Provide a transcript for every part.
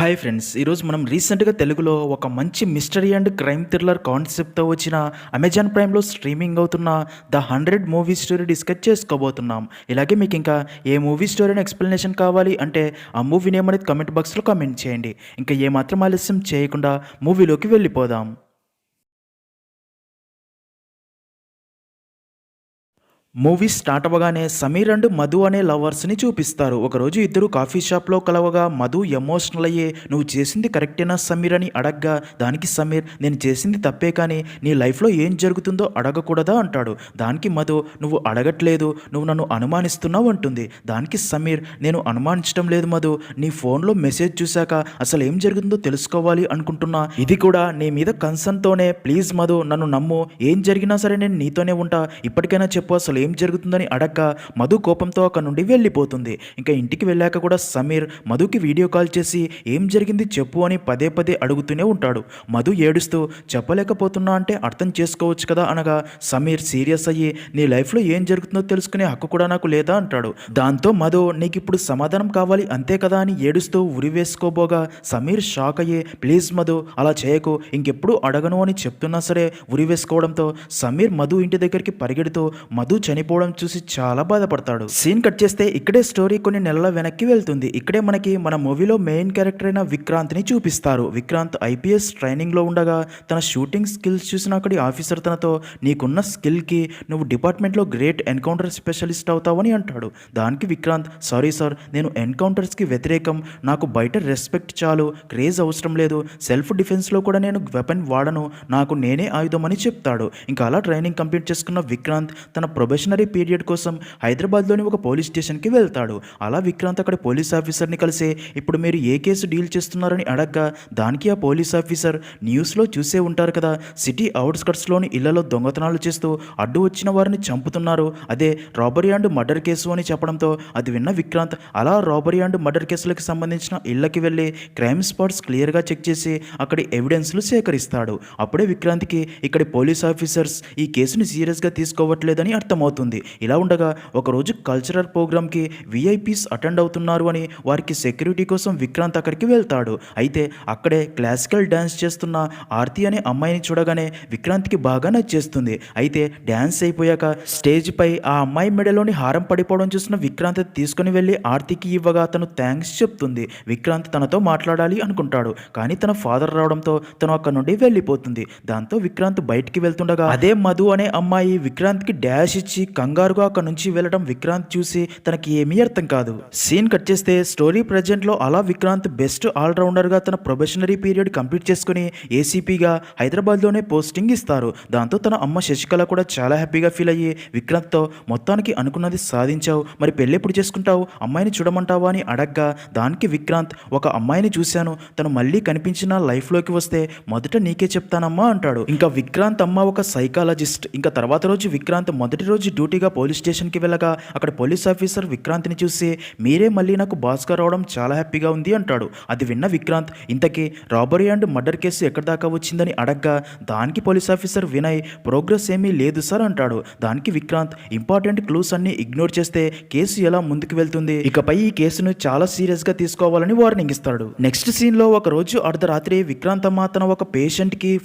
Hi friends ఈరోజు మనం రీసెంట్గా తెలుగులో ఒక మంచి మిస్టరీ అండ్ క్రైమ్ థ్రిల్లర్ కాన్సెప్ట్తో వచ్చిన అమెజాన్ ప్రైమ్లో స్ట్రీమింగ్ అవుతున్న the hundred movie story discuss చేసుకోబోతున్నాం. ఇలాగే మీకు ఇంకా ఏ మూవీ స్టోరీ అని ఎక్స్ప్లెనేషన్ కావాలి అంటే ఆ మూవీ నేమ్ అనేది కమెంట్ బాక్స్లో కామెంట్ చేయండి. ఇంకా ఏమాత్రం ఆలస్యం చేయకుండా మూవీలోకి వెళ్ళిపోదాం. మూవీ స్టార్ట్ అవ్వగానే సమీర్ అండ్ మధు అనే లవర్స్ని చూపిస్తారు. ఒకరోజు ఇద్దరు కాఫీ షాప్లో కలవగా మధు ఎమోషనల్ అయ్యే నువ్వు చేసింది కరెక్టేనా సమీర్? అని అడగ్గా దానికి సమీర్ నేను చేసింది తప్పే కానీ నీ లైఫ్లో ఏం జరుగుతుందో అడగకూడదా? అంటాడు. దానికి మధు నువ్వు అడగట్లేదు నువ్వు నన్ను అనుమానిస్తున్నావు అంటుంది. దానికి సమీర్ నేను అనుమానించడం లేదు మధు నీ ఫోన్లో మెసేజ్ చూశాక అసలు ఏం జరుగుతుందో తెలుసుకోవాలి అనుకుంటున్నా. ఇది కూడా నీ మీద కన్సర్న్తోనే. ప్లీజ్ మధు నన్ను నమ్ము. ఏం జరిగినా సరే నేను నీతోనే ఉంటా. ఇప్పటికైనా చెప్పు అసలు ఏం జరుగుతుందని అడక్క. మధు కోపంతో అక్కడ నుండి వెళ్ళిపోతుంది. ఇంకా ఇంటికి వెళ్ళాక కూడా సమీర్ మధుకి వీడియో కాల్ చేసి ఏం జరిగింది చెప్పు అని పదే పదే అడుగుతూనే ఉంటాడు. మధు ఏడుస్తూ చెప్పలేకపోతున్నా అంటే అర్థం చేసుకోవచ్చు కదా అనగా సమీర్ సీరియస్ అయ్యి నీ లైఫ్లో ఏం జరుగుతుందో తెలుసుకునే హక్కు కూడా నాకు లేదా అంటాడు. దాంతో మధు నీకు ఇప్పుడు సమాధానం కావాలి అంతే కదా అని ఏడుస్తూ ఉరి వేసుకోబోగా సమీర్ షాక్ అయ్యి ప్లీజ్ మధు అలా చేయకు. ఇంకెప్పుడు అడగను అని చెప్తున్నా సరే ఉరి వేసుకోవడంతో సమీర్ మధు ఇంటి దగ్గరికి పరిగెడుతూ మధు చనిపోవడం చూసి చాలా బాధపడతాడు. సీన్ కట్ చేస్తే ఇక్కడే స్టోరీ కొన్ని నెలల వెనక్కి వెళ్తుంది. ఇక్కడే మనకి మన మూవీలో మెయిన్ క్యారెక్టర్ అయిన విక్రాంత్ని చూపిస్తారు. విక్రాంత్ ఐపీఎస్ ట్రైనింగ్లో ఉండగా తన షూటింగ్ స్కిల్స్ చూసిన అక్కడి ఆఫీసర్ తనతో నీకున్న స్కిల్కి నువ్వు డిపార్ట్మెంట్లో గ్రేట్ ఎన్కౌంటర్ స్పెషలిస్ట్ అవుతావని అంటాడు. దానికి విక్రాంత్ సారీ సార్ నేను ఎన్కౌంటర్స్కి వ్యతిరేకం. నాకు బయట రెస్పెక్ట్ చాలు. క్రేజ్ అవసరం లేదు. సెల్ఫ్ డిఫెన్స్లో కూడా నేను వెపన్ వాడను. నాకు నేనే ఆయుధం అని చెప్తాడు. ఇంకా అలా ట్రైనింగ్ కంప్లీట్ చేసుకున్న విక్రాంత్ తన ప్రొబేషనరీ పీరియడ్ కోసం హైదరాబాద్లోని ఒక పోలీస్ స్టేషన్కి వెళ్తాడు అలా విక్రాంత్ అక్కడ పోలీస్ ఆఫీసర్ని కలిసి ఇప్పుడు మీరు ఏ కేసు డీల్ చేస్తున్నారని అడగ్గా దానికి ఆ పోలీస్ ఆఫీసర్ న్యూస్లో చూసే ఉంటారు కదా. సిటీ అవుట్స్కట్స్లోని ఇళ్ళలో దొంగతనాలు చేస్తూ అడ్డు వచ్చిన వారిని చంపుతున్నారు. అదే రాబరీ అండ్ మర్డర్ కేసు అని చెప్పడంతో అది విన్న విక్రాంత్ అలా రాబరీ అండ్ మర్డర్ కేసులకు సంబంధించిన ఇళ్ళకి వెళ్ళి క్రైమ్ స్పాట్స్ క్లియర్గా చెక్ చేసి అక్కడి ఎవిడెన్స్లు సేకరిస్తాడు. అప్పుడే విక్రాంత్కి ఇక్కడి పోలీస్ ఆఫీసర్స్ ఈ కేసుని సీరియస్గా తీసుకోవట్లేదని అర్థమవుతుంది. ఇలా ఉండగా ఒకరోజు కల్చరల్ ప్రోగ్రామ్కి విఐపీస్ అటెండ్ అవుతున్నారు అని వారికి సెక్యూరిటీ కోసం విక్రాంత్ అక్కడికి వెళ్తాడు. అయితే అక్కడే క్లాసికల్ డ్యాన్స్ చేస్తున్న ఆర్తి అనే అమ్మాయిని చూడగానే విక్రాంత్కి బాగా నచ్చేస్తుంది. అయితే డ్యాన్స్ అయిపోయాక స్టేజ్పై ఆ అమ్మాయి మెడలోని హారం పడిపోవడం చూసిన విక్రాంత్ తీసుకుని వెళ్ళి ఆర్తికి ఇవ్వగా తను థ్యాంక్స్ చెప్తుంది. విక్రాంత్ తనతో మాట్లాడాలి అనుకుంటాడు. కానీ తన ఫాదర్ రావడంతో తను అక్కడ నుండి వెళ్ళిపోతుంది. దాంతో విక్రాంత్ బయటికి వెళ్తుండగా అదే మధు అనే అమ్మాయి విక్రాంత్కి డ్యాష్ ఇచ్చి కంగారుగా అక్కడ నుంచి వెళ్ళడం విక్రాంత్ చూసి తనకి ఏమీ అర్థం కాదు. సీన్ కట్ చేస్తే స్టోరీ ప్రజెంట్లో అలా విక్రాంత్ బెస్ట్ ఆల్రౌండర్గా తన ప్రొబెషనరీ పీరియడ్ కంప్లీట్ చేసుకుని ఏసీపీగా హైదరాబాద్లోనే పోస్టింగ్ ఇస్తారు. దాంతో తన అమ్మ శశికళ కూడా చాలా హ్యాపీగా ఫీల్ అయ్యి విక్రాంత్తో మొత్తానికి అనుకున్నది సాధించావు. మరి పెళ్ళెప్పుడు చేసుకుంటావు? అమ్మాయిని చూడమంటావా? అని అడగ్గా దానికి విక్రాంత్ ఒక అమ్మాయిని చూశాను. తను మళ్ళీ కనిపించిన లైఫ్లోకి వస్తే మొదట నీకే చెప్తానమ్మా అంటాడు. ఇంకా విక్రాంత్ అమ్మ ఒక సైకాలజిస్ట్. ఇంకా తర్వాత రోజు విక్రాంత్ మొదటి రోజు డ్యూటీగా పోలీస్ స్టేషన్కి వెళ్ళగా అక్కడ పోలీస్ ఆఫీసర్ విక్రాంత్ని చూసి మీరే మళ్ళీ నాకు బాస్గా రావడం చాలా హ్యాపీగా ఉంది అంటాడు. అది విన్న విక్రాంత్ ఇంతకీ రాబరీ అండ్ మర్డర్ కేసు ఎక్కడి దాకా వచ్చిందని అడగ్గా దానికి పోలీస్ ఆఫీసర్ వినయ్ ప్రోగ్రెస్ ఏమీ లేదు సార్ అంటాడు. దానికి విక్రాంత్ ఇంపార్టెంట్ క్లూస్ అన్ని ఇగ్నోర్ చేస్తే కేసు ఎలా ముందుకు వెళ్తుంది? ఇకపై ఈ కేసును చాలా సీరియస్గా తీసుకోవాలని వార్నింగ్ ఇస్తాడు. నెక్స్ట్ సీన్లో ఒక రోజు అర్ధరాత్రి విక్రాంత్ అమ్మ తన ఒక పేషెంట్కి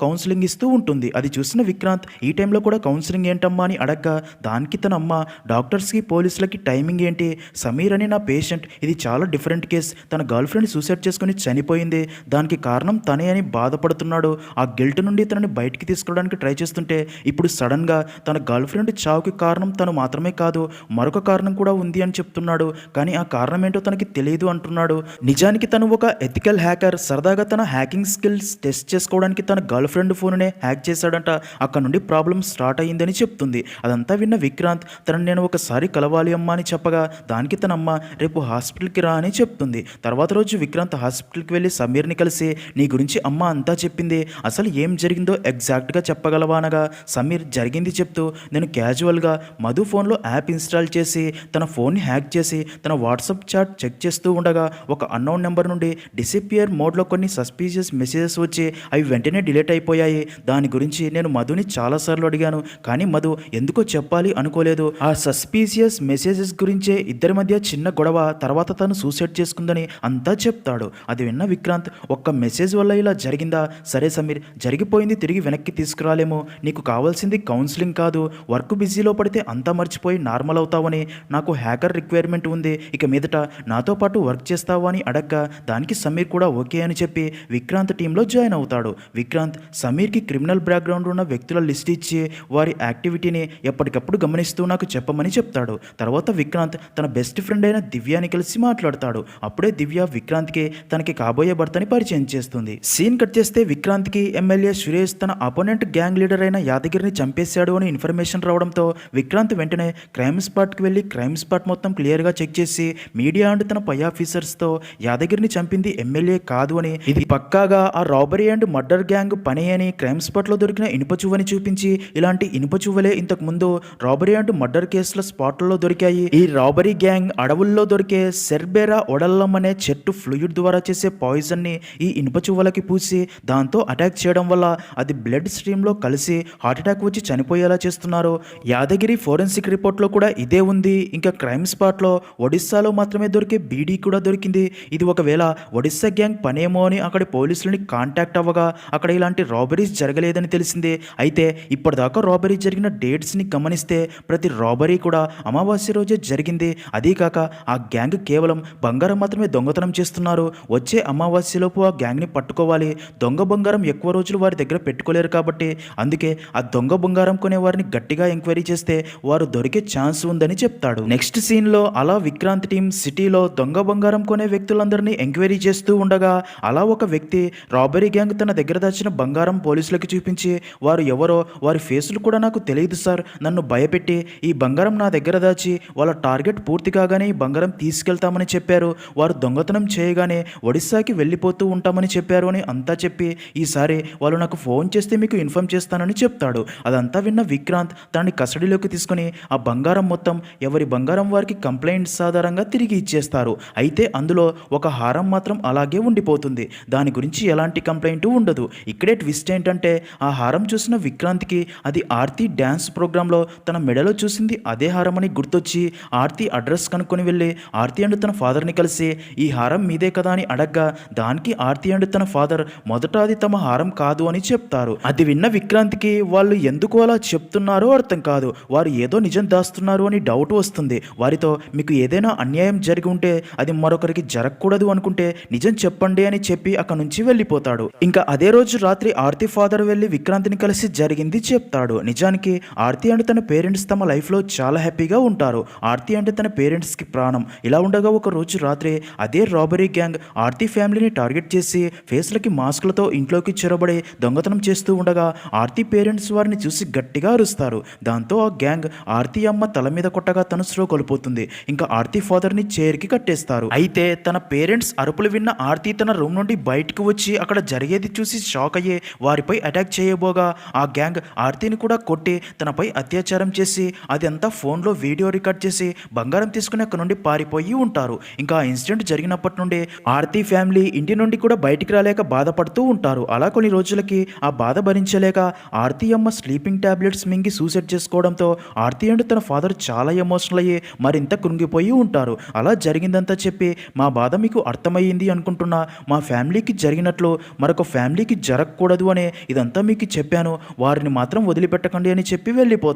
కౌన్సిలింగ్ ఇస్తూ ఉంటుంది. అది చూసిన విక్రాంత్ ఈ టైంలో కూడా కౌన్సిలింగ్ ఏంటమ్మా అని అడగ్గా దానికి తన అమ్మ డాక్టర్స్కి పోలీసులకి టైమింగ్ ఏంటి? సమీర్ అని నా పేషెంట్. ఇది చాలా డిఫరెంట్ కేస్. తన గర్ల్ ఫ్రెండ్ సూసైడ్ చేసుకుని చనిపోయింది. దానికి కారణం తనే అని బాధపడుతున్నాడు. ఆ గిల్ట్ నుండి తనని బయటికి తీసుకోవడానికి ట్రై చేస్తుంటే ఇప్పుడు సడన్గా తన గర్ల్ ఫ్రెండ్ చావుకి కారణం తను మాత్రమే కాదు మరొక కారణం కూడా ఉంది అని చెప్తున్నాడు. కానీ ఆ కారణం ఏంటో తనకి తెలియదు అంటున్నాడు. నిజానికి తను ఒక ఎథికల్ హ్యాకర్. సరదాగా తన హ్యాకింగ్ స్కిల్స్ టెస్ట్ చేసుకోవడానికి తన గర్ల్ ఫ్రెండ్ ఫోన్నే హ్యాక్ చేశాడంట. అక్కడ నుండి ప్రాబ్లం స్టార్ట్ అయ్యిందని చెప్తుంది. అదంతా విన్న విక్రాంత్ తనను నేను ఒకసారి కలవాలి అమ్మా అని చెప్పగా దానికి తన అమ్మ రేపు హాస్పిటల్కి రా అని చెప్తుంది. తర్వాత రోజు విక్రాంత్ హాస్పిటల్కి వెళ్ళి సమీర్ని కలిసి నీ గురించి అమ్మ అంతా చెప్పింది. అసలు ఏం జరిగిందో ఎగ్జాక్ట్గా చెప్పగలవా? అనగా సమీర్ జరిగింది చెప్తూ నేను క్యాజువల్గా మధు ఫోన్లో యాప్ ఇన్స్టాల్ చేసి తన ఫోన్ని హ్యాక్ చేసి తన వాట్సాప్ చాట్ చెక్ చేస్తూ ఉండగా ఒక అన్నోన్ నెంబర్ నుండి డిసిపియర్ మోడ్లో కొన్ని సస్పీషియస్ మెసేజెస్ వచ్చి అవి వెంటనే డిలీట్ అయిపోయాయి. దాని గురించి నేను మధుని చాలాసార్లు అడిగాను. కానీ మధు ఎందుకో చెప్పాలి అనుకోలేదు. ఆ సస్పీసియస్ మెసేజెస్ గురించే ఇద్దరి మధ్య చిన్న గొడవ తర్వాత తను సూసైడ్ చేసుకుందని అంతా చెప్తాడు. అది విన్న విక్రాంత్ ఒక్క మెసేజ్ వల్ల ఇలా జరిగిందా? సరే సమీర్ జరిగిపోయింది తిరిగి వెనక్కి తీసుకురాలేమో. నీకు కావాల్సింది కౌన్సిలింగ్ కాదు. వర్క్ బిజీలో పడితే అంతా మర్చిపోయి నార్మల్ అవుతావని. నాకు హ్యాకర్ రిక్వైర్మెంట్ ఉంది. ఇక మీదట నాతో పాటు వర్క్ చేస్తావా అని అడగ్గా. దానికి సమీర్ కూడా ఓకే అని చెప్పి విక్రాంత్ టీంలో జాయిన్ అవుతాడు. విక్రాంత్ సమీర్కి క్రిమినల్ బ్యాక్గ్రౌండ్ ఉన్న వ్యక్తుల లిస్ట్ ఇచ్చి వారి యాక్టివిటీని ఎప్పటికప్పుడు గమనిస్తూ నాకు చెప్పమని చెప్తాడు. తర్వాత విక్రాంత్ తన బెస్ట్ ఫ్రెండ్ అయిన దివ్యాని కలిసి మాట్లాడతాడు. అప్పుడే దివ్య విక్రాంత్కి తనకి కాబోయే భర్తని పరిచయం చేస్తుంది. సీన్ కట్ చేస్తే విక్రాంత్కి ఎమ్మెల్యే సురేష్ తన అపోనెంట్ గ్యాంగ్ లీడర్ అయిన యాదగిరిని చంపేశాడు అని ఇన్ఫర్మేషన్ రావడంతో విక్రాంత్ వెంటనే క్రైమ్ స్పాట్కి వెళ్ళి క్రైమ్ స్పాట్ మొత్తం క్లియర్గా చెక్ చేసి మీడియా అండ్ తన పై ఆఫీసర్స్తో యాదగిరిని చంపింది ఎమ్మెల్యే కాదు అని ఇది పక్కాగా ఆ రాబరీ అండ్ మర్డర్ గ్యాంగ్ పని అని క్రైమ్ స్పాట్లో దొరికిన ఇనుపచువ్వని చూపించి ఇలాంటి ఇనుప చువ్వలే ఇంతకు ముందు రాబరీ అండ్ మర్డర్ కేసుల స్పాట్లలో దొరికాయి. ఈ రాబరీ గ్యాంగ్ అడవుల్లో దొరికే సెర్బెరా ఒడల్లం అనే చెట్టు ఫ్లూయిడ్ ద్వారా చేసే పాయిజన్ని ఈ ఇనుప చువ్వలకి పూసి దాంతో అటాక్ చేయడం వల్ల అది బ్లడ్ స్ట్రీమ్లో కలిసి హార్ట్ అటాక్ వచ్చి చనిపోయేలా చేస్తున్నారు. యాదగిరి ఫోరెన్సిక్ రిపోర్ట్లో కూడా ఇదే ఉంది. ఇంకా క్రైమ్ స్పాట్లో ఒడిస్సాలో మాత్రమే దొరికే బీడీ కూడా దొరికింది. ఇది ఒకవేళ ఒడిస్సా గ్యాంగ్ పనేమో అని అక్కడి పోలీసులని కాంటాక్ట్ అవ్వగా అక్కడ ఇలాంటి రాబరీస్ జరగలేదని తెలిసింది. అయితే ఇప్పటిదాకా రాబరీ జరిగిన డేట్స్ని గమనిస్తే ప్రతి రాబరీ కూడా అమావాస్య రోజే జరిగింది. అదీకాక ఆ గ్యాంగ్ కేవలం బంగారం మాత్రమే దొంగతనం చేస్తున్నారు. వచ్చే అమావాస్యలోపు ఆ గ్యాంగ్ని పట్టుకోవాలి. దొంగ బంగారం ఎక్కువ రోజులు వారి దగ్గర పెట్టుకోలేరు కాబట్టి అందుకే ఆ దొంగ బంగారం కొనే వారిని గట్టిగా ఎంక్వైరీ చేస్తే వారు దొరికే ఛాన్స్ ఉందని చెప్తాడు. నెక్స్ట్ సీన్లో అలా విక్రాంత్ టీం సిటీలో దొంగ బంగారం కొనే వ్యక్తులందరినీ ఎంక్వైరీ చేస్తూ ఉండగా అలా ఒక వ్యక్తి రాబరీ గ్యాంగ్ తన దగ్గర దాచిన బంగారం పోలీసులకు చూపించి వారు ఎవరో? వారి ఫేసులు కూడా నాకు తెలియదు సార్. నన్ను భయపెట్టి ఈ బంగారం నా దగ్గర దాచి వాళ్ళ టార్గెట్ పూర్తి కాగానే ఈ బంగారం తీసుకెళ్తామని చెప్పారు. వారు దొంగతనం చేయగానే ఒడిస్సాకి వెళ్ళిపోతూ ఉంటామని చెప్పారు అని అంతా చెప్పి ఈసారి వాళ్ళు నాకు ఫోన్ చేస్తే మీకు ఇన్ఫామ్ చేస్తానని చెప్తాడు. అదంతా విన్న విక్రాంత్ తనని కస్టడీలోకి తీసుకుని ఆ బంగారం మొత్తం ఎవరి బంగారం వారికి కంప్లైంట్స్ ఆధారంగా తిరిగి ఇచ్చేస్తారు. అయితే అందులో ఒక హారం మాత్రం అలాగే ఉండిపోతుంది. దాని గురించి ఎలాంటి కంప్లైంట్ ఉండదు. ఇక్కడే ట్విస్ట్ ఏంటంటే ఆ హారం చూసిన విక్రాంత్కి అది ఆర్తి డ్యాన్స్ సమయంలో తన మెడలో చూసింది అదే హారం అని గుర్తొచ్చి ఆర్తి అడ్రస్ కనుక్కొని వెళ్ళి ఆర్తి అండ్ తన ఫాదర్ని కలిసి ఈ హారం మీదే కదా అని అడగ్గా దానికి ఆర్తి అండ్ తన ఫాదర్ మొదట అది తమ హారం కాదు అని చెప్తారు. అది విన్న విక్రాంత్కి వాళ్ళు ఎందుకు అలా చెప్తున్నారో అర్థం కాదు. వారు ఏదో నిజం దాస్తున్నారు అని డౌట్ వస్తుంది. వారితో మీకు ఏదైనా అన్యాయం జరిగి ఉంటే అది మరొకరికి జరగకూడదు అనుకుంటే నిజం చెప్పండి అని చెప్పి అక్కడ నుంచి వెళ్ళిపోతాడు. ఇంకా అదే రోజు రాత్రి ఆర్తి ఫాదర్ వెళ్ళి విక్రాంత్ని కలిసి జరిగింది చెప్తాడు. నిజానికి ఆర్తి అంటే తన పేరెంట్స్ తమ లైఫ్లో చాలా హ్యాపీగా ఉంటారు. ఆర్తి అంటే తన పేరెంట్స్కి ప్రాణం. ఇలా ఉండగా ఒక రోజు రాత్రి అదే రాబరీ గ్యాంగ్ ఆర్తి ఫ్యామిలీని టార్గెట్ చేసి ఫేస్లకి మాస్కులతో ఇంట్లోకి చొరబడి దొంగతనం చేస్తూ ఉండగా ఆర్తి పేరెంట్స్ వారిని చూసి గట్టిగా అరుస్తారు. దాంతో ఆ గ్యాంగ్ ఆర్తి అమ్మ తల మీద కొట్టగా తను స్లో కోల్పోతుంది. ఇంకా ఆర్తి ఫాదర్ని చైర్కి కట్టేస్తారు. అయితే తన పేరెంట్స్ అరుపులు విన్న ఆర్తి తన రూమ్ నుండి బయటకు వచ్చి అక్కడ జరిగేది చూసి షాక్ అయ్యే వారిపై అటాక్ చేయబోగా ఆ గ్యాంగ్ ఆర్తిని కూడా కొట్టి తనపై అత్యాచారం చేసి అదంతా ఫోన్లో వీడియో రికార్డ్ చేసి బంగారం తీసుకుని అక్కడ నుండి పారిపోయి ఉంటారు. ఇంకా ఆ ఇన్సిడెంట్ జరిగినప్పటి నుండి ఆర్తి ఫ్యామిలీ ఇంటి నుండి కూడా బయటికి రాలేక బాధపడుతూ ఉంటారు. అలా కొన్ని రోజులకి ఆ బాధ భరించలేక ఆర్తి అమ్మ స్లీపింగ్ టాబ్లెట్స్ మింగి సూసైడ్ చేసుకోవడంతో ఆర్తి అండ్ తన ఫాదర్ చాలా ఎమోషనల్ అయ్యి మరింత కృంగిపోయి ఉంటారు. అలా జరిగిందంతా చెప్పి మా బాధ మీకు అర్థమయ్యింది అనుకుంటున్నా. మా ఫ్యామిలీకి జరిగినట్లు మరొక ఫ్యామిలీకి జరగకూడదు అనే ఇదంతా మీకు చెప్పాను. వారిని మాత్రం వదిలిపెట్టకండి అని చెప్పి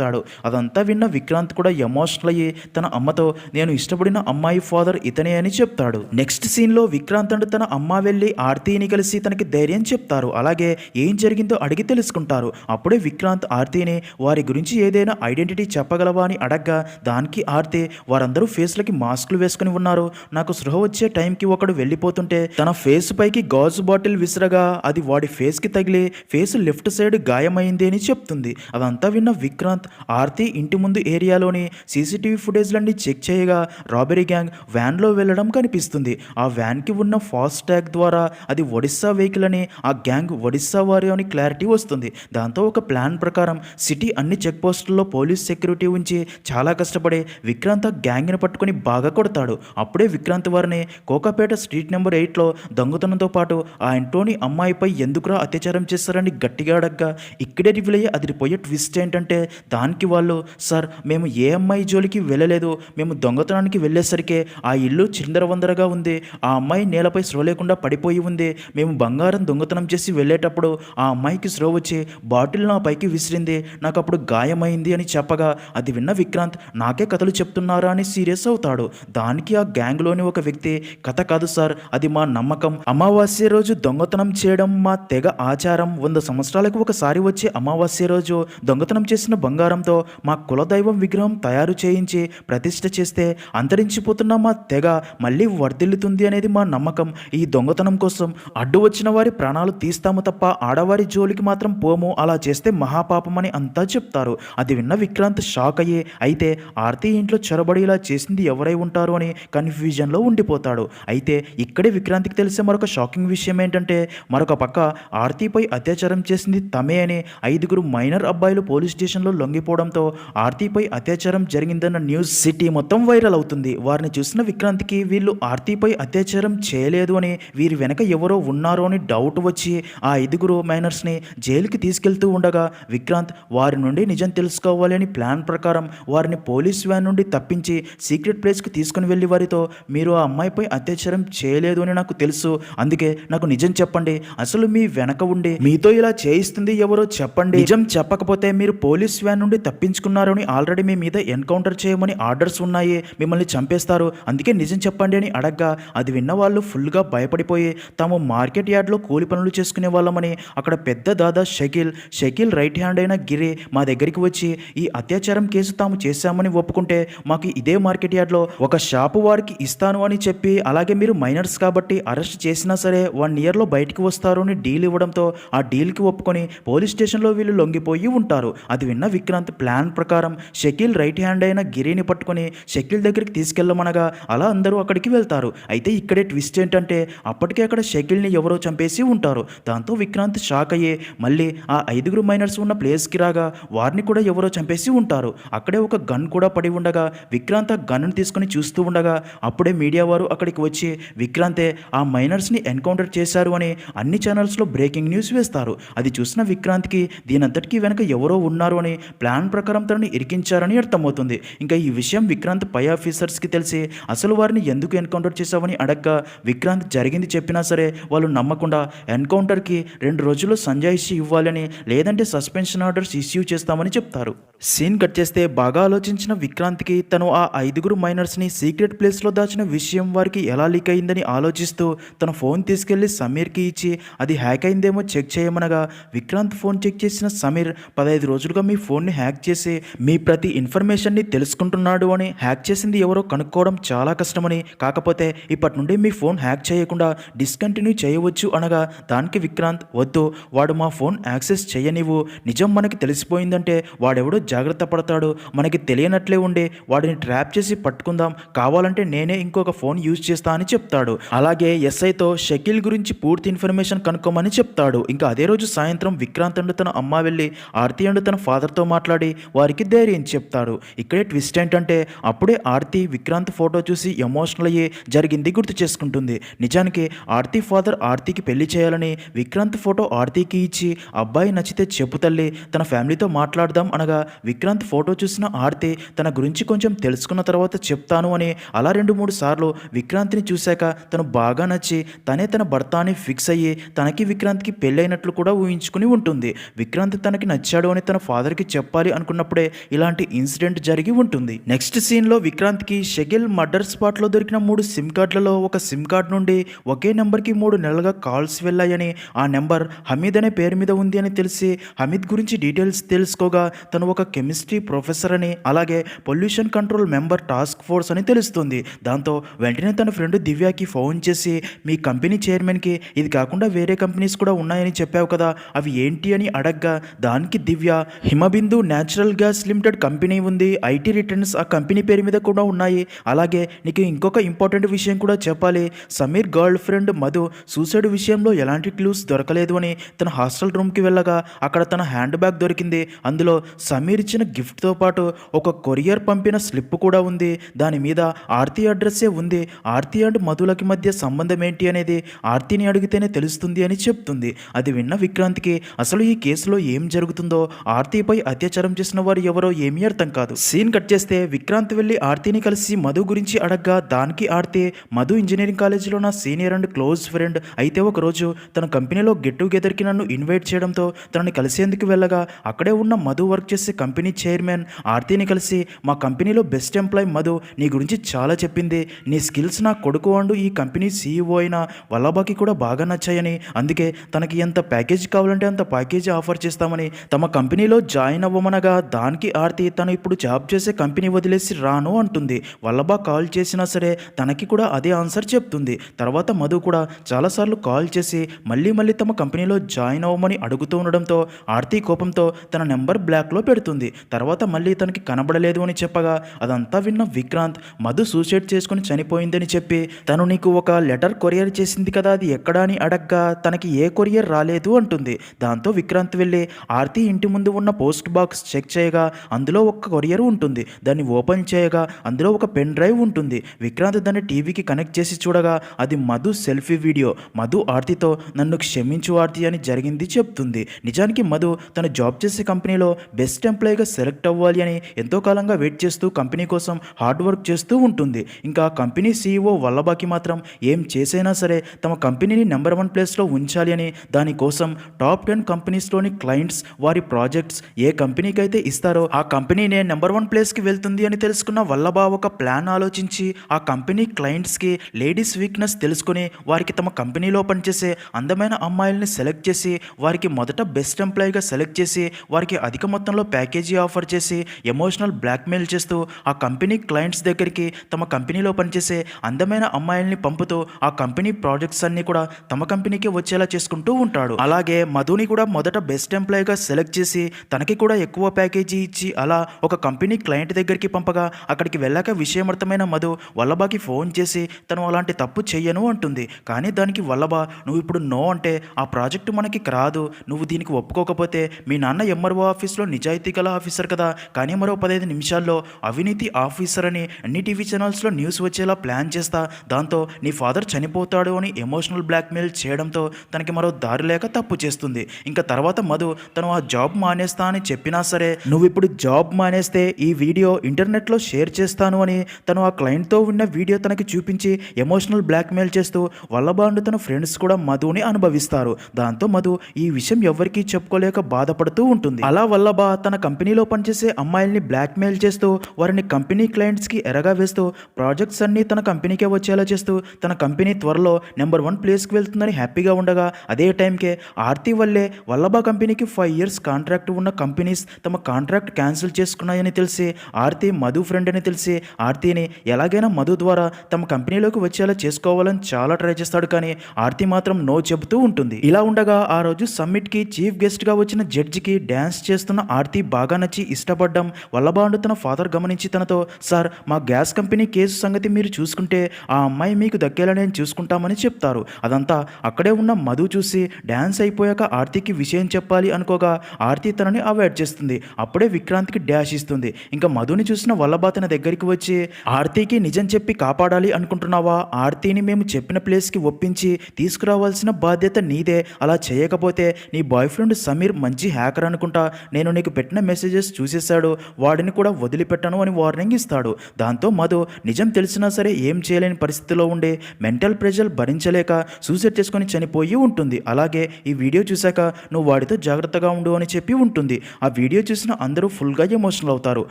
అవుతాడు అదంతా విన్న విక్రాంత్ కూడా ఎమోషనల్ అయ్యి తన అమ్మతో నేను ఇష్టపడిన అమ్మాయి ఫాదర్ ఇతనే అని చెప్తాడు. నెక్స్ట్ సీన్లో విక్రాంత్ అండ్ తన అమ్మ వెళ్ళి ఆర్తిని కలిసి తనకి ధైర్యం చెప్తారు. అలాగే ఏం జరిగిందో అడిగి తెలుసుకుంటారు. అప్పుడే విక్రాంత్ ఆర్తిని వారి గురించి ఏదైనా ఐడెంటిటీ చెప్పగలవా? అని అడగ్గా దానికి ఆర్తి వారందరూ ఫేస్లకి మాస్కులు వేసుకుని ఉన్నారు. నాకు సృహ వచ్చే టైంకి ఒకడు వెళ్ళిపోతుంటే తన ఫేస్ పైకి గాజు బాటిల్ విసిరగా అది వాడి ఫేస్కి తగిలి ఫేస్ లెఫ్ట్ సైడ్ గాయమైంది అని చెప్తుంది. అదంతా విన్న విక్రాంత్ ఆర్తి ఇంటి ముందు ఏరియాలోని సీసీటీవీ ఫుటేజ్లన్నీ చెక్ చేయగా రాబరీ గ్యాంగ్ వ్యాన్లో వెళ్ళడం కనిపిస్తుంది. ఆ వ్యాన్కి ఉన్న ఫాస్ట్ ట్యాగ్ ద్వారా అది ఒడిస్సా వెహికల్ అని ఆ గ్యాంగ్ ఒడిస్సా వారి అని క్లారిటీ వస్తుంది. దాంతో ఒక ప్లాన్ ప్రకారం సిటీ అన్ని చెక్ పోస్టుల్లో పోలీస్ సెక్యూరిటీ ఉంచి చాలా కష్టపడి విక్రాంత్ ఆ గ్యాంగ్ని పట్టుకొని బాగా కొడతాడు. అప్పుడే విక్రాంత్ వారిని కోకాపేట స్ట్రీట్ నెంబర్ ఎయిట్లో దొంగతనంతో పాటు ఆ ఇంట్లోని అమ్మాయిపై ఎందుకురా అత్యాచారం చేస్తారని గట్టిగా అడగ్గా ఇక్కడే రివీల్ అయ్యే అదిరిపోయే ట్విస్ట్ ఏంటంటే దానికి వాళ్ళు సార్ మేము ఏ అమ్మాయి జోలికి వెళ్ళలేదు. మేము దొంగతనానికి వెళ్ళేసరికి ఆ ఇల్లు చిందరవందరగా ఉంది. ఆ అమ్మాయి నేలపై స్రో లేకుండా పడిపోయి ఉంది. మేము బంగారం దొంగతనం చేసి వెళ్ళేటప్పుడు ఆ అమ్మాయికి స్రో వచ్చి బాటిల్ నా పైకి విసిరింది. నాకు అప్పుడు గాయమైంది అని చెప్పగా అది విన్న విక్రాంత్ నాకే కథలు చెప్తున్నారా అని సీరియస్ అవుతాడు. దానికి ఆ గ్యాంగ్లోని ఒక వ్యక్తి కథ కాదు సార్ అది మా నమ్మకం. అమావాస్య రోజు దొంగతనం చేయడం మా తెగ ఆచారం. వంద సంవత్సరాలకు ఒకసారి వచ్చే అమావాస్య రోజు దొంగతనం చేసిన బంగారం బంగారంతో మా కులదైవం విగ్రహం తయారు చేయించి ప్రతిష్ట చేస్తే అంతరించిపోతున్న మా తెగ మళ్ళీ వర్ధిల్లుతుంది అనేది మా నమ్మకం. ఈ దొంగతనం కోసం అడ్డు వచ్చిన వారి ప్రాణాలు తీస్తాము తప్ప ఆడవారి జోలికి మాత్రం పోము. అలా చేస్తే మహాపాపం అని అంతా చెప్తారు. అది విన్న విక్రాంత్ షాక్ అయ్యి. అయితే ఆర్తి ఇంట్లో చొరబడి ఇలా చేసింది ఎవరై ఉంటారు అని కన్ఫ్యూజన్లో ఉండిపోతాడు. అయితే ఇక్కడే విక్రాంత్కి తెలిసే మరొక షాకింగ్ విషయం ఏంటంటే మరొక పక్క ఆర్తిపై అత్యాచారం చేసింది తమే అని ఐదుగురు మైనర్ అబ్బాయిలు పోలీస్ స్టేషన్లో లొంగిపోవడంతో ఆర్తిపై అత్యాచారం జరిగిందన్న న్యూస్ సిటీ మొత్తం వైరల్ అవుతుంది. వారిని చూసిన విక్రాంత్కి వీళ్ళు ఆర్తిపై అత్యాచారం చేయలేదు అని వీరి వెనక ఎవరో ఉన్నారో అని డౌట్ వచ్చి ఆ ఐదుగురు మైనర్స్ని జైలుకి తీసుకెళ్తూ ఉండగా విక్రాంత్ వారి నుండి నిజం తెలుసుకోవాలని ప్లాన్ ప్రకారం వారిని పోలీస్ వ్యాన్ నుండి తప్పించి సీక్రెట్ ప్లేస్కి తీసుకుని వెళ్ళి వారితో మీరు ఆ అమ్మాయిపై అత్యాచారం చేయలేదు అని నాకు తెలుసు. అందుకే నాకు నిజం చెప్పండి. అసలు మీ వెనక ఉండి మీతో ఇలా చేయిస్తుంది ఎవరో చెప్పండి. నిజం చెప్పకపోతే మీరు పోలీస్ వ్యాన్ నుండి తప్పించుకున్నారు అని ఆల్రెడీ మీ మీద ఎన్కౌంటర్ చేయమని ఆర్డర్స్ ఉన్నాయి మిమ్మల్ని చంపేస్తారు. అందుకే నిజం చెప్పండి అని అడగ్గా అది విన్న వాళ్ళు ఫుల్గా భయపడిపోయి తాము మార్కెట్ యార్డ్లో కూలి పనులు చేసుకునే వాళ్ళమని అక్కడ పెద్ద దాదా షకీల్ షకీల్ రైట్ హ్యాండ్ అయిన గిరి మా దగ్గరికి వచ్చి ఈ అత్యాచారం కేసు తాము చేశామని ఒప్పుకుంటే మాకు ఇదే మార్కెట్ యార్డ్లో ఒక షాపు వారికి ఇస్తాను అని చెప్పి అలాగే మీరు మైనర్స్ కాబట్టి అరెస్ట్ చేసినా సరే వన్ ఇయర్లో బయటికి వస్తారు అని డీల్ ఇవ్వడంతో ఆ డీల్కి ఒప్పుకొని పోలీస్ స్టేషన్లో వీళ్ళు లొంగిపోయి ఉంటారు. అది విన్న విక్రాంత్ ప్లాన్ ప్రకారం షకీల్ రైట్ హ్యాండ్ అయిన గిరిని పట్టుకొని షకీల్ దగ్గరికి తీసుకెళ్ళమనగా అలా అందరూ అక్కడికి వెళ్తారు. అయితే ఇక్కడే ట్విస్ట్ ఏంటంటే అప్పటికే అక్కడ షకీల్ని ఎవరో చంపేసి ఉంటారు. దాంతో విక్రాంత్ షాక్ అయ్యి మళ్ళీ ఆ ఐదుగురు మైనర్స్ ఉన్న ప్లేస్కి రాగా వారిని కూడా ఎవరో చంపేసి ఉంటారు. అక్కడే ఒక గన్ కూడా పడి ఉండగా విక్రాంత్ ఆ గన్ను తీసుకొని చూస్తూ ఉండగా అప్పుడే మీడియా వారు అక్కడికి వచ్చి విక్రాంతే ఆ మైనర్స్ని ఎన్కౌంటర్ చేశారు అని అన్ని ఛానల్స్లో బ్రేకింగ్ న్యూస్ వేస్తారు. అది చూసిన విక్రాంత్కి దీనంతటికీ వెనక ఎవరో ఉన్నారు అని ప్లాన్ ప్రకారం తనని ఇరికించారని అర్థమవుతుంది. ఇంకా ఈ విషయం విక్రాంత్ పై ఆఫీసర్స్కి తెలిసి అసలు వారిని ఎందుకు ఎన్కౌంటర్ చేశావని అడక్క విక్రాంత్ జరిగింది చెప్పినా సరే వాళ్ళు నమ్మకుండా ఎన్కౌంటర్కి రెండు రోజుల్లో సంజాయిషి ఇవ్వాలని లేదంటే సస్పెన్షన్ ఆర్డర్స్ ఇష్యూ చేస్తామని చెప్తారు. సీన్ కట్ చేస్తే బాగా ఆలోచించిన విక్రాంత్కి తను ఆ ఐదుగురు మైనర్స్ని సీక్రెట్ ప్లేస్లో దాచిన విషయం వారికి ఎలా లీక్ అయిందని ఆలోచిస్తూ తన ఫోన్ తీసుకెళ్ళి సమీర్కి ఇచ్చి అది హ్యాక్ అయిందేమో చెక్ చేయమనగా విక్రాంత్ ఫోన్ చెక్ చేసిన సమీర్ పదహైదు రోజులుగా మీ ఫోన్ని హ్యాక్ చేసి మీ ప్రతి ఇన్ఫర్మేషన్ని తెలుసుకుంటున్నాడు అని హ్యాక్ చేసింది ఎవరో కనుక్కోవడం చాలా కష్టమని. కాకపోతే ఇప్పటి నుండి మీ ఫోన్ హ్యాక్ చేయకుండా డిస్కంటిన్యూ చేయవచ్చు అనగా దానికి విక్రాంత్ వద్దు వాడు మా ఫోన్ యాక్సెస్ చేయనివ్వు. నిజం మనకి తెలిసిపోయిందంటే వాడెవడో జాగ్రత్త పడతాడు. మనకి తెలియనట్లే ఉండి వాడిని ట్రాప్ చేసి పట్టుకుందాం. కావాలంటే నేనే ఇంకొక ఫోన్ యూజ్ చేస్తా అని చెప్తాడు. అలాగే ఎస్ఐతో షకీల్ గురించి పూర్తి ఇన్ఫర్మేషన్ కనుక్కోమని చెప్తాడు. ఇంకా అదే రోజు సాయంత్రం విక్రాంత్ అండ్ తన అమ్మ వెళ్ళి ఆర్తి అండ్ తన ఫాదర్తో మాట్లాడు మాట్లాడి వారికి ధైర్యం చెప్తాడు ఇక్కడే ట్విస్ట్ ఏంటంటే అప్పుడే ఆర్తి విక్రాంత్ ఫోటో చూసి ఎమోషనల్ అయ్యి జరిగింది గుర్తు చేసుకుంటుంది. నిజానికి ఆర్తి ఫాదర్ ఆర్తికి పెళ్ళి చేయాలని విక్రాంత్ ఫోటో ఆర్తికి ఇచ్చి అబ్బాయి నచ్చితే చెప్పు తల్లి తన ఫ్యామిలీతో మాట్లాడదాం అనగా విక్రాంత్ ఫోటో చూసిన ఆర్తి తన గురించి కొంచెం తెలుసుకున్న తర్వాత చెప్తాను అని అలా రెండు మూడు సార్లు విక్రాంత్ని చూశాక తను బాగా నచ్చి తనే తన భర్త అని ఫిక్స్ అయ్యి తనకి విక్రాంత్కి పెళ్ళైనట్లు కూడా ఊహించుకుని ఉంటుంది. విక్రాంత్ తనకి నచ్చాడు అని తన ఫాదర్కి చెప్పాలి అనుకున్నప్పుడే ఇలాంటి ఇన్సిడెంట్ జరిగి ఉంటుంది. నెక్స్ట్ సీన్లో విక్రాంత్కి షెగిల్ మర్డర్ స్పాట్లో దొరికిన మూడు సిమ్ కార్డులలో ఒక సిమ్ కార్డ్ నుండి ఒకే నెంబర్కి మూడు నెలలుగా కాల్స్ వెళ్ళాయని ఆ నెంబర్ హమీద్ అనే పేరు మీద ఉంది అని తెలిసి హమీద్ గురించి డీటెయిల్స్ తెలుసుకోగా తను ఒక కెమిస్ట్రీ ప్రొఫెసర్ అని అలాగే pollution control member task force అని తెలుస్తుంది. దాంతో వెంటనే తన ఫ్రెండ్ దివ్యాకి ఫోన్ చేసి మీ కంపెనీ చైర్మన్కి ఇది కాకుండా వేరే కంపెనీస్ కూడా ఉన్నాయని చెప్పావు కదా అవి ఏంటి? అని అడగ్గా దానికి Divya Himabindu natural gas limited company ఉంది. ఐటీ రిటర్న్స్ ఆ కంపెనీ పేరు మీద కూడా ఉన్నాయి. అలాగే నీకు ఇంకొక ఇంపార్టెంట్ విషయం కూడా చెప్పాలి. Sameer girl friend Madhu suicide విషయంలో ఎలాంటి క్లూస్ దొరకలేదు అని తన హాస్టల్ రూమ్కి వెళ్ళగా అక్కడ తన హ్యాండ్ బ్యాగ్ దొరికింది. అందులో సమీర్ ఇచ్చిన గిఫ్ట్తో పాటు ఒక కొరియర్ పంపిన స్లిప్ కూడా ఉంది. దాని మీద ఆర్తి అడ్రస్సే ఉంది? ఆర్తి అండ్ మధులకి మధ్య సంబంధం ఏంటి అనేది ఆర్తిని అడిగితేనే తెలుస్తుంది అని చెప్తుంది. అది విన్న విక్రాంత్కి అసలు ఈ కేసులో ఏం జరుగుతుందో ఆర్తిపై అత్యాచారం చేసిన వారు ఎవరో ఏమీ అర్థం కాదు. సీన్ కట్ చేస్తే విక్రాంత్ వెళ్ళి ఆర్తిని కలిసి మధు గురించి అడగ్గా దానికి ఆర్తి మధు ఇంజనీరింగ్ కాలేజీలో నా సీనియర్ అండ్ క్లోజ్ ఫ్రెండ్ అయితే ఒక రోజు తన కంపెనీలో గెట్ టుగెదర్కి నన్ను ఇన్వైట్ చేయడంతో తనని కలిసేందుకు వెళ్ళగా అక్కడే ఉన్న మధు వర్క్ చేసే కంపెనీ చైర్మన్ ఆర్తిని కలిసి మా కంపెనీలో బెస్ట్ ఎంప్లాయ్ మధు నీ గురించి చాలా చెప్పింది. నీ స్కిల్స్ నా కొడుకు అండు ఈ కంపెనీ సీఈఓ అయిన వల్లభాకి కూడా బాగా నచ్చాయని. అందుకే తనకి ఎంత ప్యాకేజ్ కావాలంటే అంత ప్యాకేజ్ ఆఫర్ చేస్తామని తమ కంపెనీలో జాయిన్ అవ్వమనగా దానికి ఆర్తి తను ఇప్పుడు జాబ్ చేసే కంపెనీ వదిలేసి రాను అంటుంది. వల్లభ కాల్ చేసినా సరే తనకి కూడా అదే ఆన్సర్ చెప్తుంది. తర్వాత మధు కూడా చాలాసార్లు కాల్ చేసి మళ్ళీ మళ్ళీ తమ కంపెనీలో జాయిన్ అవ్వమని అడుగుతూ ఉండడంతో ఆర్తి కోపంతో తన నెంబర్ బ్లాక్లో పెడుతుంది. తర్వాత మళ్ళీ తనకి కనబడలేదు అని చెప్పగా అదంతా విన్న విక్రాంత్ మధు సూసైడ్ చేసుకుని చనిపోయిందని చెప్పి తను నీకు ఒక లెటర్ కొరియర్ చేసింది కదా అది ఎక్కడా అని అడగ్గా తనకి ఏ కొరియర్ రాలేదు అంటుంది. దాంతో విక్రాంత్ వెళ్ళి ఆర్తి ఇంటి ముందు ఉన్న పోస్ట్ బాక్స్ చెక్ చేయగా అందులో ఒక కొరియర్ ఉంటుంది. దాన్ని ఓపెన్ చేయగా అందులో ఒక పెన్ డ్రైవ్ ఉంటుంది. విక్రాంత్ దాన్ని టీవీకి కనెక్ట్ చేసి చూడగా అది మధు సెల్ఫీ వీడియో. మధు ఆర్తితో నన్ను క్షమించు ఆర్తి అని జరిగింది చెప్తుంది. నిజానికి మధు తను జాబ్ చేసే కంపెనీలో బెస్ట్ ఎంప్లాయీగా సెలెక్ట్ అవ్వాలి అని ఎంతో కాలంగా వెయిట్ చేస్తూ కంపెనీ కోసం హార్డ్ వర్క్ చేస్తూ ఉంటుంది. ఇంకా కంపెనీ సీఈఓ వల్లబాకి మాత్రం ఏం చేసైనా సరే తమ కంపెనీని నెంబర్ వన్ ప్లేస్లో ఉంచాలి అని దానికోసం టాప్ టెన్ కంపెనీస్లోని క్లయింట్స్ వారి ప్రాజెక్ట్స్ ఏ కంపెనీ కంపెనీకి అయితే ఇస్తారో ఆ కంపెనీనే నెంబర్ వన్ ప్లేస్కి వెళ్తుంది అని తెలుసుకున్న వల్లభ ఒక ప్లాన్ ఆలోచించి ఆ కంపెనీ క్లయింట్స్కి లేడీస్ వీక్నెస్ తెలుసుకుని వారికి తమ కంపెనీలో పనిచేసే అందమైన అమ్మాయిల్ని సెలెక్ట్ చేసి వారికి మొదట బెస్ట్ ఎంప్లాయీగా సెలెక్ట్ చేసి వారికి అధిక మొత్తంలో ప్యాకేజీ ఆఫర్ చేసి ఎమోషనల్ బ్లాక్మెయిల్ చేస్తూ ఆ కంపెనీ క్లయింట్స్ దగ్గరికి తమ కంపెనీలో పనిచేసే అందమైన అమ్మాయిల్ని పంపుతూ ఆ కంపెనీ ప్రాజెక్ట్స్ అన్ని కూడా తమ కంపెనీకి వచ్చేలా చేసుకుంటూ ఉంటాడు. అలాగే మధుని కూడా మొదట బెస్ట్ ఎంప్లాయీగా సెలెక్ట్ చేసి తనకి కూడా ఎక్కువ ప్యాకేజీ ఇచ్చి అలా ఒక కంపెనీ క్లయింట్ దగ్గరికి పంపగా అక్కడికి వెళ్ళాక విషయమర్థమైన మధు వల్లభకి ఫోన్ చేసి తను అలాంటి తప్పు చెయ్యను అంటుంది. కానీ దానికి వల్లభ నువ్వు ఇప్పుడు నో అంటే ఆ ప్రాజెక్టు మనకి రాదు. నువ్వు దీనికి ఒప్పుకోకపోతే మీ నాన్న ఎంఆర్ఓ ఆఫీస్లో నిజాయితీ గల ఆఫీసర్ కదా. కానీ మరో పదహైదు నిమిషాల్లో అవినీతి ఆఫీసర్ అని అన్ని టీవీ ఛానల్స్లో న్యూస్ వచ్చేలా ప్లాన్ చేస్తా. దాంతో నీ ఫాదర్ చనిపోతాడు అని ఎమోషనల్ బ్లాక్మెయిల్ చేయడంతో తనకి మరో దారి లేక తప్పు చేస్తుంది. ఇంకా తర్వాత మధు తను ఆ జాబ్ మానేస్తా అని చెప్పి చెప్పినా సరే నువ్వు ఇప్పుడు జాబ్ మానేస్తే ఈ వీడియో ఇంటర్నెట్లో షేర్ చేస్తాను అని తను ఆ క్లయింట్తో ఉన్న వీడియో తనకి చూపించి ఎమోషనల్ బ్లాక్మెయిల్ చేస్తూ వల్లబాండు తన ఫ్రెండ్స్ కూడా మధుని అనుభవిస్తారు. దాంతో మధు ఈ విషయం ఎవరికీ చెప్పుకోలేక బాధపడుతూ ఉంటుంది. అలా వల్లభ తన కంపెనీలో పనిచేసే అమ్మాయిల్ని బ్లాక్మెయిల్ చేస్తూ వారిని కంపెనీ క్లయింట్స్కి ఎరగా వేస్తూ ప్రాజెక్ట్స్ అన్నీ తన కంపెనీకే వచ్చేలా చేస్తూ తన కంపెనీ త్వరలో నెంబర్ వన్ ప్లేస్కి వెళ్తుందని హ్యాపీగా ఉండగా అదే టైంకే ఆర్తి వల్లే వల్లభ కంపెనీకి ఫైవ్ ఇయర్స్ కాంట్రాక్ట్ ఉన్న కంపెనీ కంపెనీస్ తమ కాంట్రాక్ట్ క్యాన్సిల్ చేసుకున్నాయని తెలిసి ఆర్తి మధు ఫ్రెండ్ అని తెలిసి ఆర్తిని ఎలాగైనా మధు ద్వారా తమ కంపెనీలోకి వచ్చేలా చేసుకోవాలని చాలా ట్రై చేస్తాడు కానీ ఆర్తి మాత్రం నో చెబుతూ ఉంటుంది. ఇలా ఉండగా ఆ రోజు సమ్మిట్కి చీఫ్ గెస్ట్గా వచ్చిన జడ్జికి డ్యాన్స్ చేస్తున్న ఆర్తి బాగా నచ్చి ఇష్టపడ్డం వల్లభాండు తన ఫాదర్ గమనించి తనతో సార్ మా గ్యాస్ కంపెనీ కేసు సంగతి మీరు చూసుకుంటే ఆ అమ్మాయి మీకు దక్కేలా నేను చూసుకుంటామని చెప్తారు. అదంతా అక్కడే ఉన్న మధు చూసి డ్యాన్స్ అయిపోయాక ఆర్తికి విషయం చెప్పాలి అనుకోగా ఆర్తి తనని అవాయిడ్ చేస్తుంది అప్పుడే విక్రాంత్కి డాష్ ఇస్తుంది. ఇంకా మధుని చూసిన వల్లభాతన దగ్గరికి వచ్చి ఆర్తికి నిజం చెప్పి కాపాడాలి అనుకుంటున్నావా? ఆర్తిని మేము చెప్పిన ప్లేస్కి ఒప్పించి తీసుకురావాల్సిన బాధ్యత నీదే. అలా చేయకపోతే నీ బాయ్ ఫ్రెండ్ సమీర్ మంచి హ్యాకర్ అనుకుంటా. నేను నీకు పెట్టిన మెసేజెస్ చూసేశాడు. వాడిని కూడా వదిలిపెట్టను అని వార్నింగ్ ఇస్తాడు. దాంతో మధు నిజం తెలిసినా సరే ఏం చేయలేని పరిస్థితిలో ఉండే. మెంటల్ ప్రెషర్ భరించలేక సూసైడ్ చేసుకొని చనిపోయి ఉంటుంది. అలాగే ఈ వీడియో చూశాక నువ్వు వాడితో జాగ్రత్తగా ఉండు అని చెప్పి ఉంటుంది. ఆ వీడియో చూసిన అందరూ ఫుల్గా ఎమోషనల్ అవుతారు.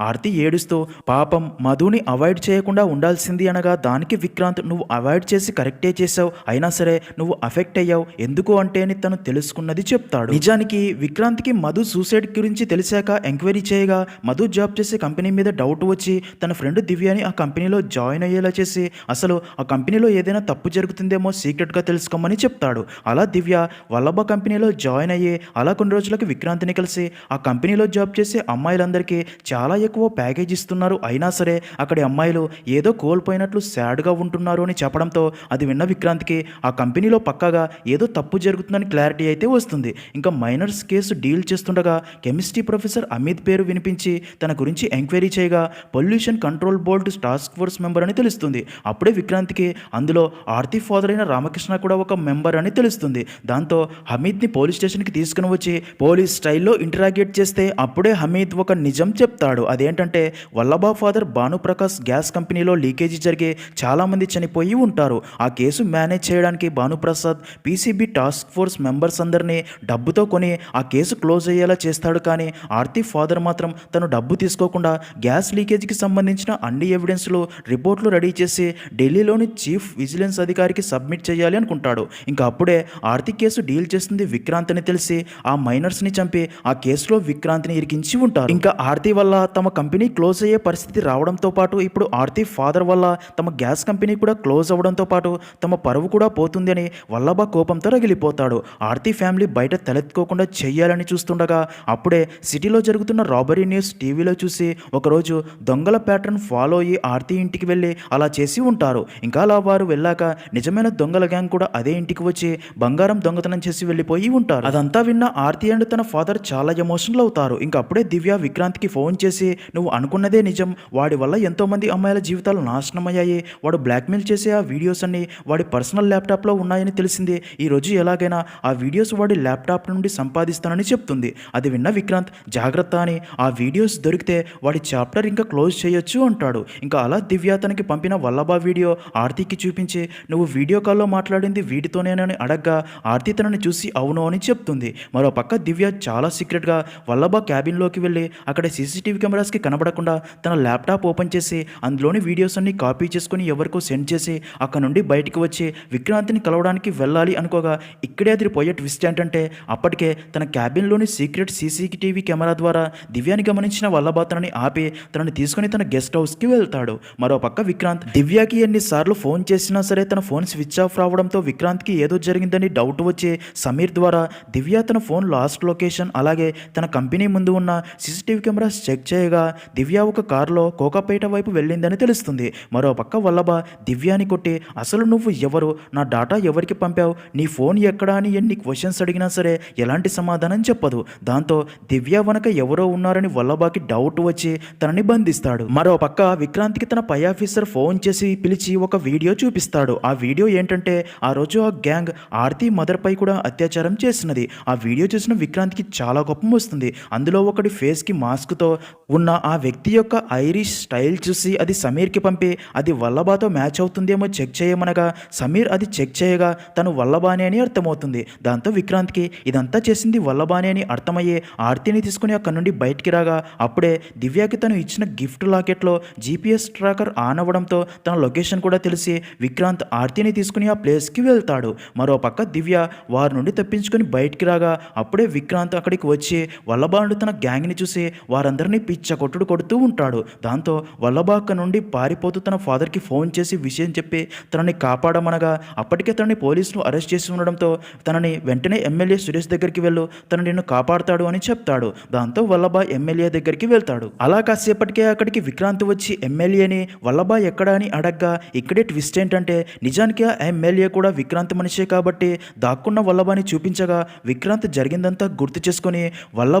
ఆర్తి ఏడుస్తూ పాపం మధుని అవాయిడ్ చేయకుండా ఉండాల్సింది అనగా దానికి విక్రాంత్ నువ్వు అవాయిడ్ చేసి కరెక్టే చేసావు అయినా సరే నువ్వు అఫెక్ట్ అయ్యావు. ఎందుకు అంటే అని తను తెలుసుకున్నది చెప్తాడు. నిజానికి విక్రాంత్కి మధు సూసైడ్ గురించి తెలిసాక ఎంక్వైరీ చేయగా మధు జాబ్ చేసే కంపెనీ మీద డౌట్ వచ్చి తన ఫ్రెండ్ దివ్యాని ఆ కంపెనీలో జాయిన్ అయ్యేలా చేసి అసలు ఆ కంపెనీలో ఏదైనా తప్పు జరుగుతుందేమో సీక్రెట్గా తెలుసుకోమని చెప్తాడు. అలా దివ్య వల్లభ కంపెనీలో జాయిన్ అయ్యి అలా కొన్ని రోజులకు విక్రాంత్ని కలిసి ఆ కంపెనీలో జాబ్ చేసే అమ్మాయిలందరికీ చాలా ఎక్కువ ప్యాకేజ్ ఇస్తున్నారు. అయినా సరే అక్కడి అమ్మాయిలు ఏదో కోల్పోయినట్లు సాడ్గా ఉంటున్నారు అని చెప్పడంతో అది విన్న విక్రాంత్కి ఆ కంపెనీలో పక్కాగా ఏదో తప్పు జరుగుతుందని క్లారిటీ అయితే వస్తుంది. ఇంకా మైనర్స్ కేసు డీల్ చేస్తుండగా కెమిస్ట్రీ ప్రొఫెసర్ అమిత్ పేరు వినిపించి తన గురించి ఎంక్వైరీ చేయగా pollution control board task force member అని తెలుస్తుంది. అప్పుడే విక్రాంత్కి అందులో ఆర్తి ఫాదర్ అయిన రామకృష్ణ కూడా ఒక మెంబర్ అని తెలుస్తుంది. దాంతో హమీద్ని పోలీస్ స్టేషన్కి తీసుకుని వచ్చి పోలీస్ స్టైల్లో ఇంటరాగేట్ చేస్తే అప్పుడే హమీద్ ఒక నిజం చెప్తాడు. అదేంటంటే వల్లభా ఫాదర్ భానుప్రకాష్ గ్యాస్ కంపెనీలో లీకేజీ జరిగే చాలామంది చనిపోయి ఉంటారు. ఆ కేసు మేనేజ్ చేయడానికి Bhanuprasad PCB task force members అందరినీ డబ్బుతో కొని ఆ కేసు క్లోజ్ అయ్యేలా చేస్తాడు కానీ ఆర్తి ఫాదర్ మాత్రం తను డబ్బు తీసుకోకుండా గ్యాస్ లీకేజీకి సంబంధించిన అన్ని ఎవిడెన్స్లు రిపోర్ట్లు రెడీ చేసి ఢిల్లీలోని చీఫ్ విజిలెన్స్ అధికారికి సబ్మిట్ చేయాలి అనుకుంటాడు. ఇంకా అప్పుడే ఆర్తి కేసు డీల్ చేస్తుంది విక్రాంత్ అని తెలిసి ఆ మైనర్స్ని చంపి ఆ కేసులో విక్రాంత్ని ఇరికించి ఉంటారు. ఇంకా ఆర్తి వల్ల తమ కంపెనీ క్లోజ్ అయ్యే పరిస్థితి రావడంతో పాటు ఇప్పుడు ఆర్తి ఫాదర్ వల్ల తమ గ్యాస్ కంపెనీ కూడా క్లోజ్ అవ్వడంతో పాటు తమ పరువు కూడా పోతుందని వల్లభ కోపంతో రగిలిపోతాడు. ఆర్తి ఫ్యామిలీ బయట తలెత్తుకోకుండా చేయాలని చూస్తుండగా అప్పుడే సిటీలో జరుగుతున్న రాబరీ న్యూస్ టీవీలో చూసి ఒకరోజు దొంగల ప్యాటర్న్ ఫాలో అయ్యి ఆర్తి ఇంటికి వెళ్ళి అలా చేసి ఉంటారు. ఇంకా అలా వారు వెళ్ళాక నిజమైన దొంగల గ్యాంగ్ కూడా అదే ఇంటికి వచ్చి బంగారం దొంగతనం చేసి వెళ్ళిపోయి ఉంటారు. అదంతా విన్న ఆర్తి అండ్ తన ఫాదర్ చాలా ఎమోషనల్ అవుతారు ఇంకా అప్పుడే దివ్య విక్రాంత్కి ఫోన్ చేసి నువ్వు అనుకున్నదే నిజం. వాడి వల్ల ఎంతోమంది అమ్మాయిల జీవితాలు నాశనం అయ్యాయి వాడు బ్లాక్మెయిల్ చేసే ఆ వీడియోస్ అన్ని వాడి పర్సనల్ ల్యాప్టాప్లో ఉన్నాయని తెలిసింది. ఈ రోజు ఎలాగైనా ఆ వీడియోస్ వాడి ల్యాప్టాప్ నుండి సంపాదిస్తానని చెప్తుంది. అది విన్న విక్రాంత్ జాగ్రత్త అని ఆ వీడియోస్ దొరికితే వాడి చాప్టర్ ఇంకా క్లోజ్ చేయొచ్చు అంటాడు. ఇంకా అలా దివ్య తనకి పంపిన వల్లభా వీడియో ఆర్తికి చూపించి నువ్వు వీడియో కాల్లో మాట్లాడింది వీటితోనేనని అడగ్గా ఆర్తి తనని చూసి అవును అని చెప్తుంది. మరో పక్క దివ్య చాలా సీక్రెట్గా వల్లభ క్యాబిన్లోకి వెళ్ళి అక్కడ సీసీటీవీ కెమెరాస్కి కనబడకుండా తన ల్యాప్టాప్ ఓపెన్ చేసి అందులోని వీడియోస్ అన్ని కాపీ చేసుకుని ఎవరికో సెండ్ చేసి అక్కడ నుండి బయటికి వచ్చి విక్రాంతిని కలవడానికి వెళ్ళాలి అనుకోగా ఇక్కడే అదిరిపోయే ట్విస్ట్ ఏంటంటే అప్పటికే తన క్యాబిన్లోని సీక్రెట్ సీసీటీవీ కెమెరా ద్వారా దివ్యాని గమనించిన వల్లభ తనని ఆపి తనని తీసుకుని తన గెస్ట్ హౌస్కి వెళ్తాడు. మరో పక్క విక్రాంత్ దివ్యాకి ఎన్నిసార్లు ఫోన్ చేసినా సరే తన ఫోన్ స్విచ్ ఆఫ్ రావడంతో విక్రాంత్కి ఏదో జరిగిందని డౌట్ వచ్చి సమీర్ ద్వారా దివ్య తన ఫోన్ లాస్ట్ లొకేషన్ అలాగే తన కంపెనీ ముందు ఉన్న సీసీటీవీ కెమెరాస్ చెక్ చేయగా దివ్య ఒక కారులో కోకాపేట వైపు వెళ్ళిందని తెలుస్తుంది. మరో పక్క వల్లభ దివ్యాని కొట్టి అసలు నువ్వు ఎవరు? నా డాటా ఎవరికి పంపావు? నీ ఫోన్ ఎక్కడా? అని ఎన్ని క్వశ్చన్స్ అడిగినా సరే ఎలాంటి సమాధానం చెప్పదు. దాంతో దివ్య వనక ఎవరో ఉన్నారని వల్లభాకి డౌట్ వచ్చి తనని బంధిస్తాడు. మరో పక్క విక్రాంత్కి తన పై ఆఫీసర్ ఫోన్ చేసి పిలిచి ఒక వీడియో చూపిస్తాడు. ఆ వీడియో ఏంటంటే ఆ రోజు ఆ గ్యాంగ్ ఆర్తి మదర్పై కూడా అత్యాచారం చేసినది. ఆ వీడియో చూసిన విక్రాంత్కి చాలా కోపం వస్తుంది. అందులో ఒకటి ఫేస్కి మాస్క్తో ఉన్న ఆ వ్యక్తి యొక్క ఐరిష్ స్టైల్ చూసి అది సమీర్కి పంపి అది వల్లభాతో మ్యాచ్ అవుతుందేమో చెక్ చేయమనగా సమీర్ అది చెక్ చేయగా తను వల్లభానే అని అర్థమవుతుంది. దాంతో విక్రాంత్కి ఇదంతా చేసింది వల్లభానే అని అర్థమయ్యే ఆర్తిని తీసుకుని అక్కడి నుండి బయటికి రాగా అప్పుడే దివ్యాకి తను ఇచ్చిన గిఫ్ట్ లాకెట్లో జీపీఎస్ ట్రాకర్ ఆన్ అవ్వడంతో తన లొకేషన్ కూడా తెలిసి విక్రాంత్ ఆర్తిని తీసుకుని ఆ ప్లేస్కి వెళ్తాడు. మరో పక్క దివ్య వారి నుండి తప్పించుకొని బయటికి రాగా అప్పుడే విక్రాంత్ అక్కడికి వచ్చి వల్లభానుడు తన గ్యాంగ్ని చూసి వారందరినీ పిచ్చ కొట్టుడు కొడుతూ ఉంటాడు. దాంతో వల్లభాక్క నుండి పారిపోతూ తన ఫాదర్కి ఫోన్ చేసి విషయం చెప్పి తనని కాపాడమనగా అప్పటికే తనని పోలీసులు అరెస్ట్ చేసి ఉండడంతో తనని వెంటనే ఎమ్మెల్యే సురేష్ దగ్గరికి వెళ్ళు తను నిన్ను కాపాడుతాడు అని చెప్తాడు. దాంతో వల్లభ ఎమ్మెల్యే దగ్గరికి వెళ్తాడు. అలా కాసేపటికే అక్కడికి విక్రాంత్ వచ్చి ఎమ్మెల్యేని వల్లభ ఎక్కడా అని అడగ్గా ఇక్కడే ట్విస్ట్ ఏంటంటే నిజానికి ఆ ఎమ్మెల్యే కూడా విక్రాంత్ మనిషే కాబట్టి దాక్కున్న వల్లభాని చూపించగా విక్రాంత్ జరిగిందంతా గుర్తు చేసుకొని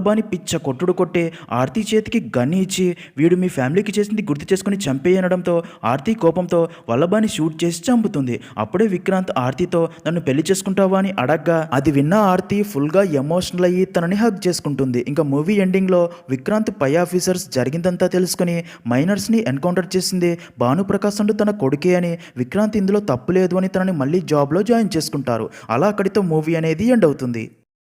వల్లభాని పిచ్చ కొట్టుడు కొట్టి ఆర్తి చేతికి గన్ని ఇచ్చి వీడు మీ ఫ్యామిలీకి చేసింది గుర్తు చేసుకుని చంపేయనడంతో ఆర్తి కోపంతో వల్లభాని షూట్ చేసి చంపుతుంది. అప్పుడే విక్రాంత్ ఆర్తితో నన్ను పెళ్ళి చేసుకుంటావా? అని అడగ్గా అది విన్న ఆర్తి ఫుల్గా ఎమోషనల్ అయ్యి తనని హగ్ చేసుకుంటుంది. ఇంకా మూవీ ఎండింగ్లో విక్రాంత్ పై ఆఫీసర్స్ జరిగిందంతా తెలుసుకుని మైనర్స్ని ఎన్కౌంటర్ చేసింది భానుప్రకాశ్ అంటూ తన కొడుకే అని విక్రాంత్ ఇందులో తప్పు లేదు అని తనని మళ్ళీ జాబ్లో జాయిన్ చేసుకుంటారు. అలా అక్కడితో మూవీ అనేది ఎండ్ అవుతుంది.